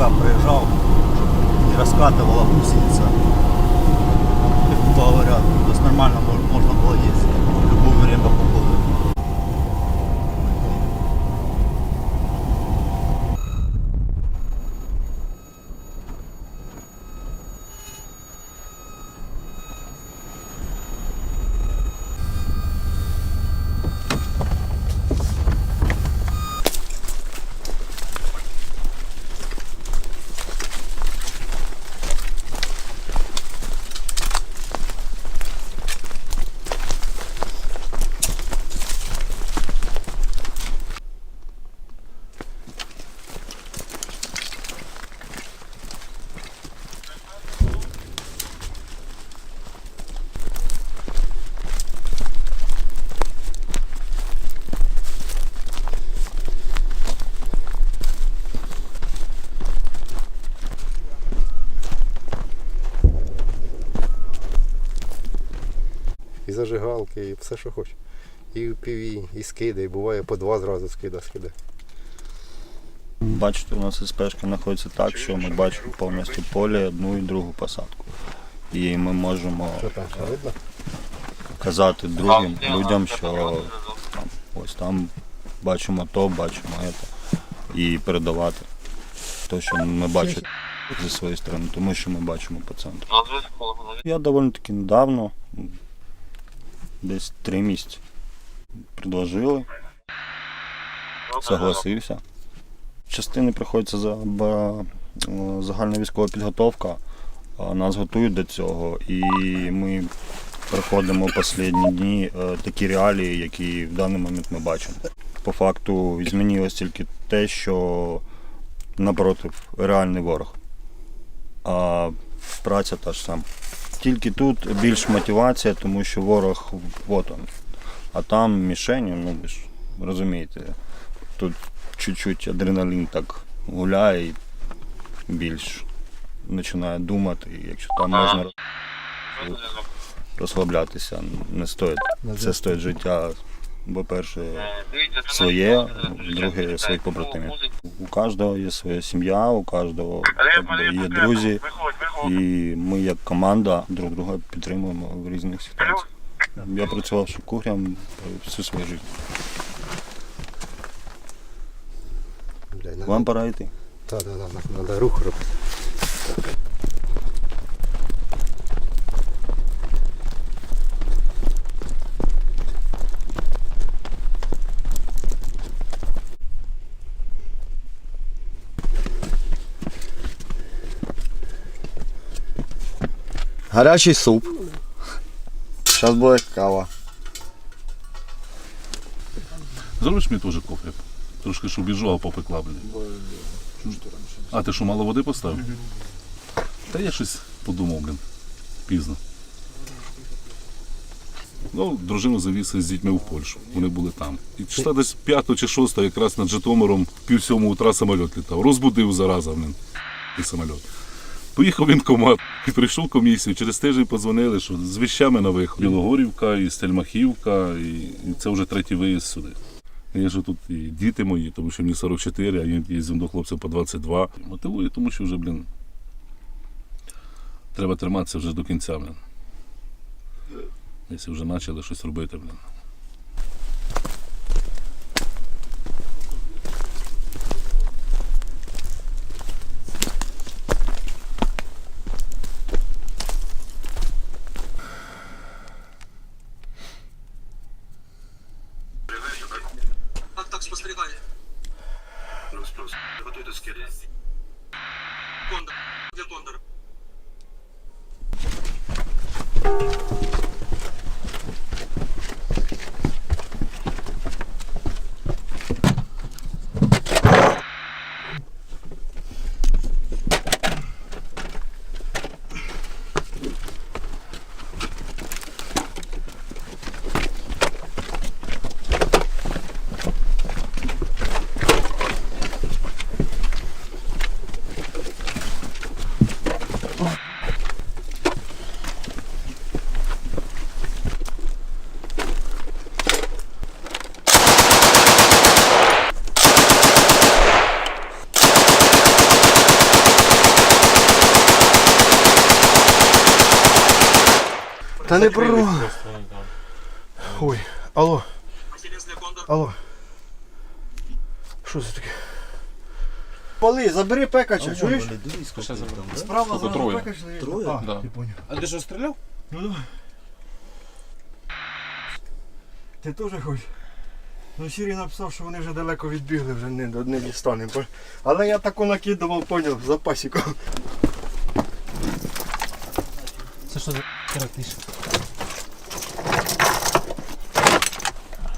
чтобы чисто пикап проезжал, чтобы не раскатывала гусеница. Как говорят, то есть нормально мож- можно было Зажигалки, і все, що хочеш. І в піві, і скиди, і буває по два зразу скида скида. Бачите, у нас СПшка знаходиться так, що ми бачимо повністю поле, одну і другу посадку. І ми можемо казати другим людям, що там, ось там бачимо то, бачимо це. І передавати те, що ми бачимо зі своєї сторони, тому що ми бачимо по центру. Я доволі таки недавно, десь три місяці, предложили, согласився. Частини приходиться за загальна військова підготовка. Нас готують до цього, і ми проходимо останні дні е, такі реалії, які в даний момент ми бачимо. По факту змінилось тільки те, що напротив реальний ворог. А праця та ж сама. Тільки тут більш мотивація, тому що ворог от он. А там мішені, ну ви ж розумієте, тут чуть-чуть адреналін так гуляє і більш починає думати, і якщо там можна розслаблятися, не стоїть. Це стоїть життя, по-перше, своє, друге своїх побратимів. У кожного є своя сім'я, у кожного є друзі, і ми як команда друг друга підтримуємо в різних ситуаціях. Я працював шукурям всю свою життя. Вам пора йти. Так, так, так, треба рух робити. Горячий суп. Зараз буде кава. Зробиш мені теж кофе? Трошки, щоб біжу, а попекла, блін. А ти що, мало води поставив? Та я щось подумав, блін. Пізно. Ну, дружину завіз з дітьми в Польщу. Вони були там. І числа десь 5 чи 6 якраз над Житомиром пів сьомого утра самоліт літав. Розбудив зараза, блін. І самоліт. Поїхав він комат прийшов комісію. Через тиждень подзвонили, що з віщами на виход. Білогорівка, і Стельмахівка, і, і це вже третій виїзд сюди. Я ж тут і діти мої, тому що мені 44, а я їздив до хлопців по 22. Мотивую, тому що вже, блін, треба триматися вже до кінця, блін. Якщо вже почали щось робити, блін. Та не про. Ой, алло, алло. Що це таке? Пали, забери пекача, чуєш? Ще забрав. Справа Скільки, зараз троє? пекач. Троє? А, Да. ти поняв. А ти що стріляв? Ну давай. Ти теж хочеш? Ну Сірій написав, що вони вже далеко відбігли, вже не, не дістанемо. Але я таку накидував, поняв, запасіком. Це що за характиш?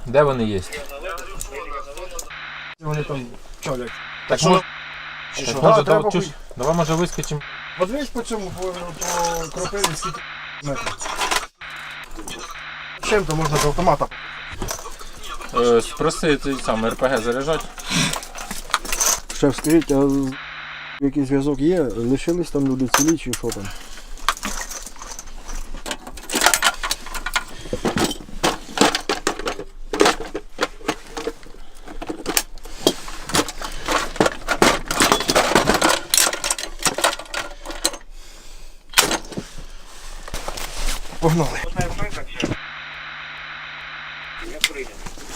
Де вони є? Вони там чалять. Так що? Чи що? може, Да, треба чуш, давай може вискочимо. Подивись по цьому, по, по кропиві скільки метрів. Чим то можна з автомата? Е, спроси цей сам РПГ заряджати. Шеф, скажіть, а який зв'язок є? Лишились там люди цілі чи що там? Погнали.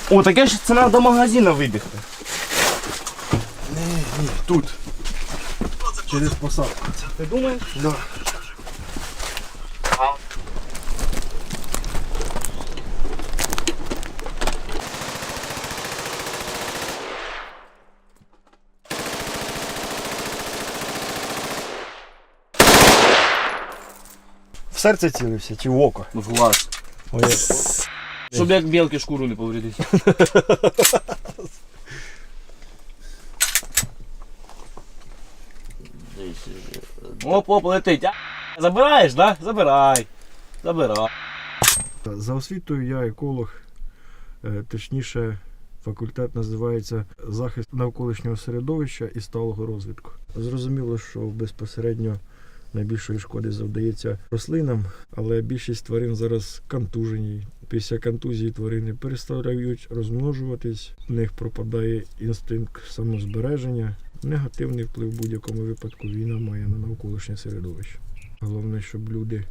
О, таке ж це треба до магазину вибігти. Ні, ні, тут. Через посадку. Ти думаєш? Да. В серце цілився чи в око? В глаз. Ой, Щоб як білки шкуру не повредити. Оп, оп, летить. А, Забираєш, да? Забирай. Забирай. За освітою я еколог, е, точніше, факультет називається захист навколишнього середовища і сталого розвитку. Зрозуміло, що безпосередньо найбільшої шкоди завдається рослинам, але більшість тварин зараз контужені. Після контузії тварини перестають розмножуватись, в них пропадає інстинкт самозбереження. Негативний вплив в будь-якому випадку війна має на навколишнє середовище. Головне, щоб люди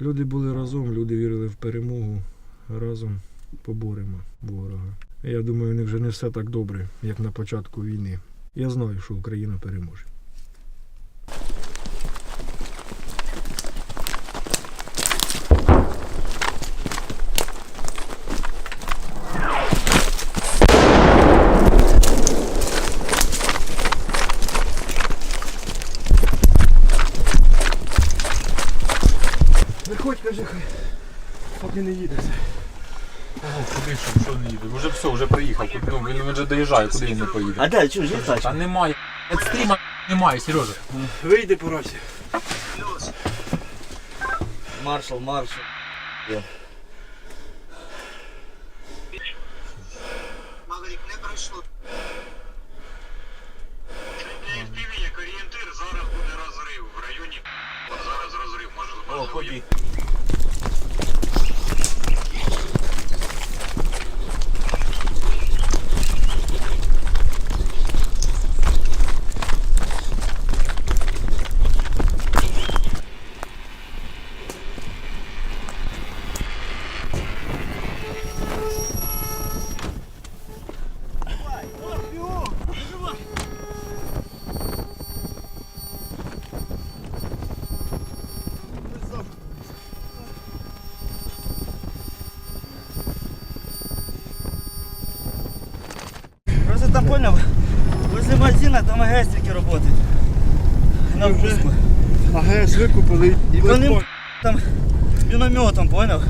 Люди були разом, люди вірили в перемогу. Разом поборемо ворога. Я думаю, у них вже не все так добре, як на початку війни. Я знаю, що Україна переможе. Виходь, кажи, хай, поки не їдеться. Куди що, що не їде? Вже все, вже приїхав. Ну, він вже доїжджає, куди він не поїде. А де, чуєш, є Та тачка? немає. Екстріма немає, Сережа. Вийди по разі. Маршал, маршал. магазинах, там АГС тільки роботи. На впуску. АГС викупили і Вони там мінометом, поняв?